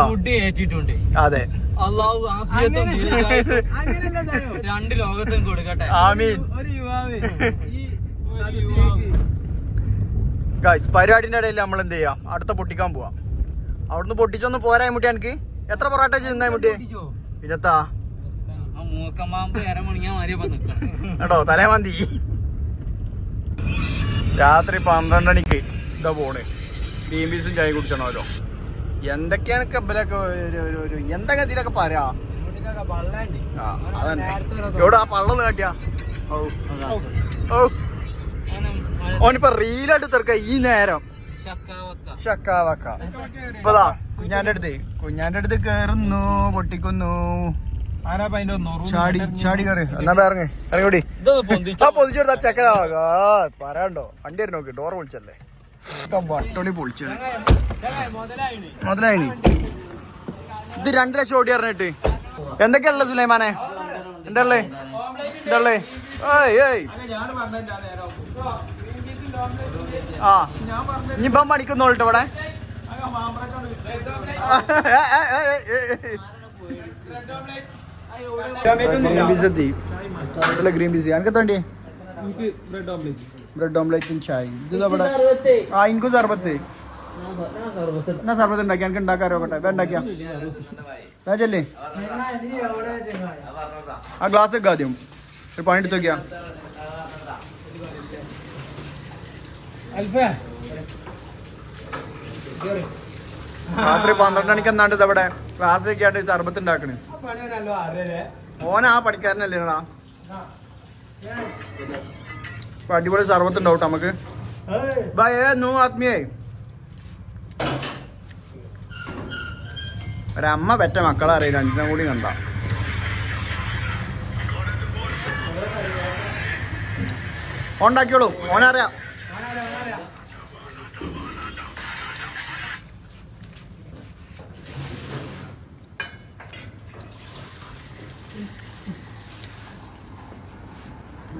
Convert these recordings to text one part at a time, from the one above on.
Food ഏറ്റിട്ടുണ്ട് അതെ. അള്ളാഹു ആഫിയത്തും രണ്ട് ലോകത്തും കൊടുക്കട്ടെ. ആമീൻ. ഒരു യുവാവ്. ഈ ഗൈസ് പരിപാടിന്റെ ഇടയിൽ നമ്മൾ എന്ത് ചെയ്യാം? അടുത്ത പൊട്ടിക്കാൻ പോവാം. അവിടുന്ന് പൊട്ടിച്ചൊന്ന് പോരായ മുട്ടി എനിക്ക് എത്ര പൊറാട്ട ചെയ്യുന്ന മുട്ടി? നിക്കണം. കേട്ടോ തലേ മന്തി രാത്രി പന്ത്രണ്ട് മണിക്ക് ഇതാ പോണ്. ഗ്രീൻ പീസും ചായ കുടിച്ചണമല്ലോ എന്തൊക്കെയാണ് കബലൊക്കെ ഒരു ഒരു എന്തൊക്കെ പറയാ? അതന്നെ എവിടെ ആ പള്ളന്ന് കാട്ടിയാ? ഓനിപ്പോ റീലായിട്ട് തീർക്ക ഈ നേരം. ഷക്കാവക്ക ഇപ്പതാ കുഞ്ഞാന്റെ അടുത്ത്. കുഞ്ഞാന്റെ അടുത്ത് കേറുന്നു പൊട്ടിക്കുന്നു. ചാടി ചാടി കയറി എന്നാ ഇറങ്ങി. പൊന്തിച്ച? ആ പൊതിച്ചെടുത്ത ചെക്കനാ പറയാണ്ടോ? വണ്ടി നോക്കി ഡോർ പൊളിച്ചല്ലേ? ഒക്കെ വട്ടൊളി പൊളിച്ചത്. മുതലായിന്. മുതലായി ഇത് രണ്ട് ലക്ഷം ഓടി പറഞ്ഞിട്ട്. എന്തൊക്കെയല്ലേ സുലൈമാനെ? എന്താ ഉള്ളേ ഏയ് ഏയ്. ആ ഇനിയിപ്പം പഠിക്കുന്നോളിട്ട് ഇവിടെ. ഗ്രീൻ പീസ് എത്തി ഗ്രീൻ പീസ് എനിക്ക് എനിക്ക് ബ്രെഡ് ഓംലെറ്റ് ബ്രെഡ് ഓംലേറ്റും ചായ ഇത് അവിടെ ആ എനിക്കും സർബത്ത് എന്നാ സർബത്ത് ഉണ്ടാക്കി? എനിക്ക് ഉണ്ടാക്കാറോ കേട്ടെ വേ ഉണ്ടാക്കിയാ? വേച്ചല്ലേ ആ ഗ്ലാസ് ഒക്കെ ആദ്യം. ഒരു പണി എടുത്ത് നോക്കിയാ. രാത്രി പന്ത്രണ്ട് മണിക്ക് എന്നാണ്ട് ഇതവിടെ ക്ലാസ് ഒക്കെ ആയിട്ട് സർബത്ത് ഉണ്ടാക്കണേ. ഓനാ പഠിക്കാരനല്ലേ അടിപൊളി സർവത്ത് ഉണ്ടാവും നമുക്ക്. ബൈ നോ ആത്മീയേ? ഒരമ്മ പെറ്റ മക്കളെ അറിയില്ല രണ്ടിനും കൂടി കണ്ട. ഉണ്ടാക്കിയോളൂ ഓനറിയാം.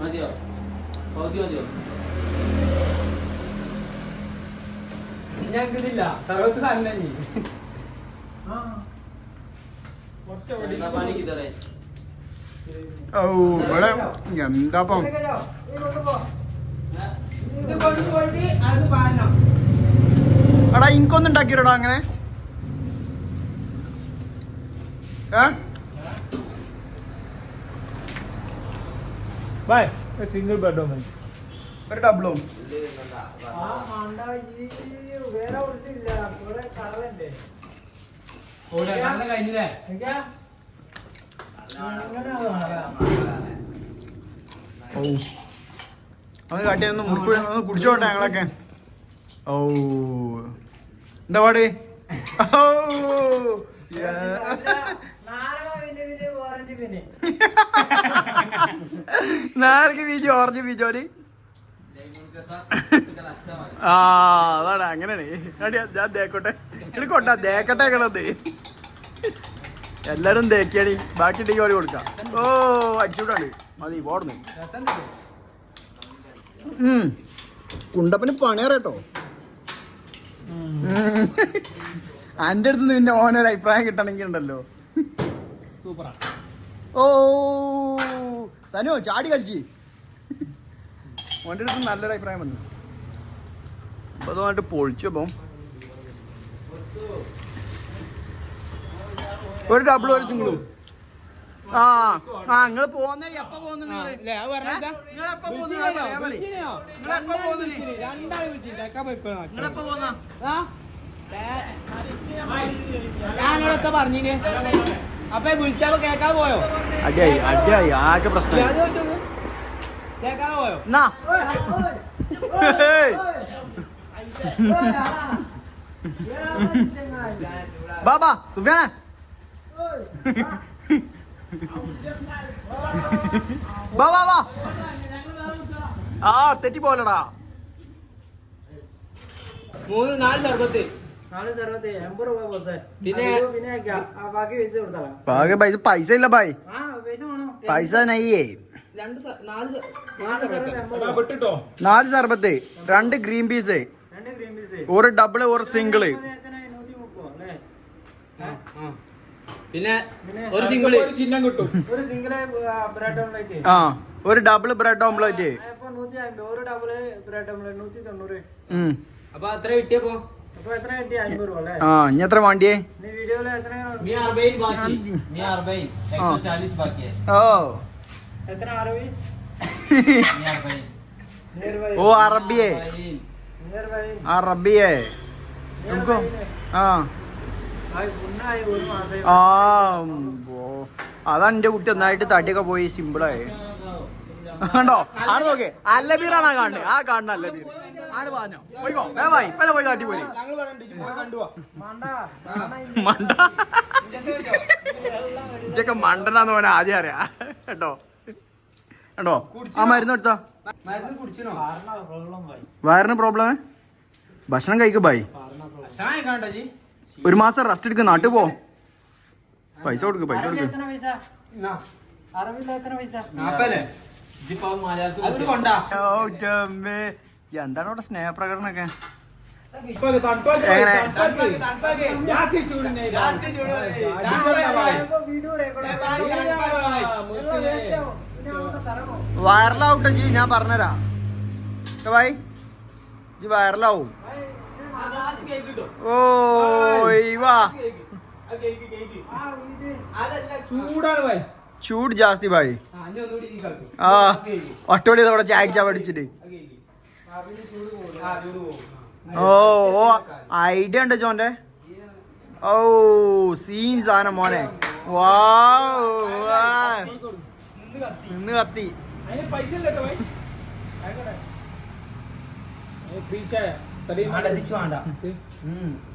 മതിയോ? പൗതി മതിയോ? ഞങ്ങൾക്കിതില്ല സർവത്ത് തന്നെ ഓ ഇവിടെ എന്താപ്പം എടാ ഇൻകൊന്നും ഉണ്ടാക്കിയോടാ അങ്ങനെ. ഏ? ബൈ സിംഗിൾ ബെഡ് ഓംലെറ്റ് ഒരു ഡബിളും കഴിഞ്ഞില്ലേ? ഓ അത് കാട്ടി ഒന്ന് മുറുക്ക് ഒന്ന് കുടിച്ചോട്ടെ ഞങ്ങളൊക്കെ. ഓ എന്താ പാട്? ഓ നാരക്ക് ബീജ് ഓറഞ്ച് ബീജോൽ ആ അതാണ് അങ്ങനെയാണ്. അടിയാ ഞാൻ തേക്കോട്ടെ. എടുക്കോട്ടെ തേക്കട്ടെ കളത് എല്ലാരും തേക്കിയാണ് ബാക്കി ഉണ്ടെങ്കിൽ ഓടി കൊടുക്കാം. ഓ അടിച്ചുവിടാണ് മതി പോടുന്നു. കുണ്ടപ്പന് പണിയറേട്ടോ എന്റെ അടുത്ത് പിന്നെ ഓനൊരു അഭിപ്രായം കിട്ടണമെങ്കിൽ ഉണ്ടല്ലോ സൂപ്പറാ. ഓ. തനോ ചാടി കളിച്ച്. ഓന്റെ അടുത്ത് നല്ലൊരു അഭിപ്രായം വന്നു. അപ്പൊ അതുമായിട്ട് പൊളിച്ചു അപ്പം. ഒരു ഡബിൾ ഒരു സിംഗിളും ആ ആ നിങ്ങൾ പോകുന്ന എപ്പ പോകുന്നുണ്ട് നിങ്ങളെപ്പ അപ്പൊ വിളിച്ചപ്പോ കേക്കാൻ പോയോ? അടിയായി അടിയായി. ആകെ പ്രശ്നമായി. കേക്കാൻ പോയോ? എന്നാ ഏയ്. ബാ ബാ. ബാ ബാ ബാ. ആ തെറ്റി പോലടാ മൂന്ന് നാല് സർബത്ത് പിന്നെ- പൈസ പൈസ ഇല്ല ബായ്. ആ പൈസ നയ്യേ. നാല് സർബത്ത് രണ്ട് ഗ്രീൻ പീസ്. ഒരു ഡബിൾ ഒരു സിംഗിൾ. പിന്നെ ഒരു സിംഗിൾ ബ്രെഡ് ഓംലേറ്റ് ആ ഒരു ഡബിൾ ബ്രെഡ് ഓംപ്ലേറ്റ് അപ്പൊ നൂറ്റി അമ്പത് ഒരു ഡബിൾ ബ്രെഡ് ഓംലേറ്റ് നൂറ്റി തൊണ്ണൂറ്. അപ്പൊ അത്ര കിട്ടിയപ്പോ? ആ ഇനി എത്ര വേണ്ടിയേ? ഓ. ഓ അറബിയെ. നമുക്കോ ആ ആ. അതാണ് എന്റെ കുട്ടി ഒന്നായിട്ട് തടിയൊക്കെ പോയി സിമ്പിളായി കണ്ടോ? ആര് നോക്കേ. അല്ലബീറാണ് കാണുന്നത്. ആ കാണുന്ന അല്ലബീർ പറഞ്ഞോ പോയിക്കോ. പോയി കാട്ടി പോയി മണ്ട. മണ്ട? ഇതൊക്കെ മണ്ടനാന്ന് പറഞ്ഞ ആദ്യം അറിയാ. കേട്ടോ? കേട്ടോ ആ മരുന്ന് എടുത്തോ മരുന്ന് കുടിച്ചിനോ? പ്രോബ്ലം ആയി വയറിന് പ്രോബ്ലം ഭക്ഷണം കഴിക്കും ബൈ. ഷായ കണ്ടോ ജി ഒരു മാസം റെസ്റ്റ് എടുക്കും നാട്ടിൽ പോ. പൈസ കൊടുക്കും പൈസ കൊടുക്ക്. എത്ര പൈസ? എന്താണ് അവിടെ സ്നേഹപ്രകടനൊക്കെ വൈറലാവട്ടെ ജി ഞാൻ പറഞ്ഞുതരാം. ഭായി ജി വൈറലാവും. ഓ വാ. ചൂടാണ് ഭായി ചൂട് ജാസ്തി ഭായി ആ ഇതോടെ ചായടിച്ചാ പഠിച്ചിട്ട് ഓ ഓ ഐഡിയ ഉണ്ട് ചോന്റെ ഓ സീൻ സാധനം മോനെ. വാ. നിന്ന് കത്തി.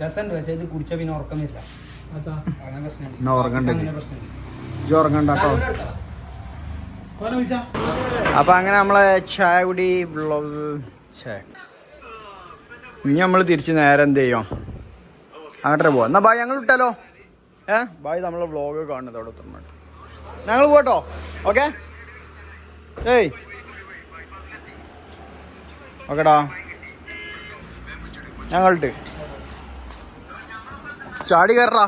രസമുണ്ട് പക്ഷെ ഇത് കുടിച്ച പിന്നെ ഉറക്കം വരില്ല അങ്ങനെ പ്രശ്നമുണ്ട് ഉറങ്ങണ്ട അപ്പൊ അങ്ങനെ നമ്മളെ ചായ കുടി. ഇനി നമ്മൾ തിരിച്ച് നേരെ എന്ത് ചെയ്യും? അങ്ങോട്ടേ പോവാം. എന്നാ ബായ് ഞങ്ങൾ വിട്ടാലോ? ഏ? ബായ് നമ്മളെ വ്ളോഗ് കാണുന്നത് അവിടെ തന്നെ ഞങ്ങൾ പോട്ടോ ഓക്കെ ഏയ്. ഓക്കെടാ. ഞങ്ങളിട്ട്. ചാടി കയറാ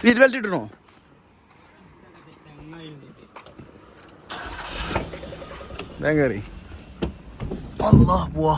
സീറ്റ് ബെൽറ്റ് ഇട്ടണോ വേഗം കയറി അല്ലാ പോവാ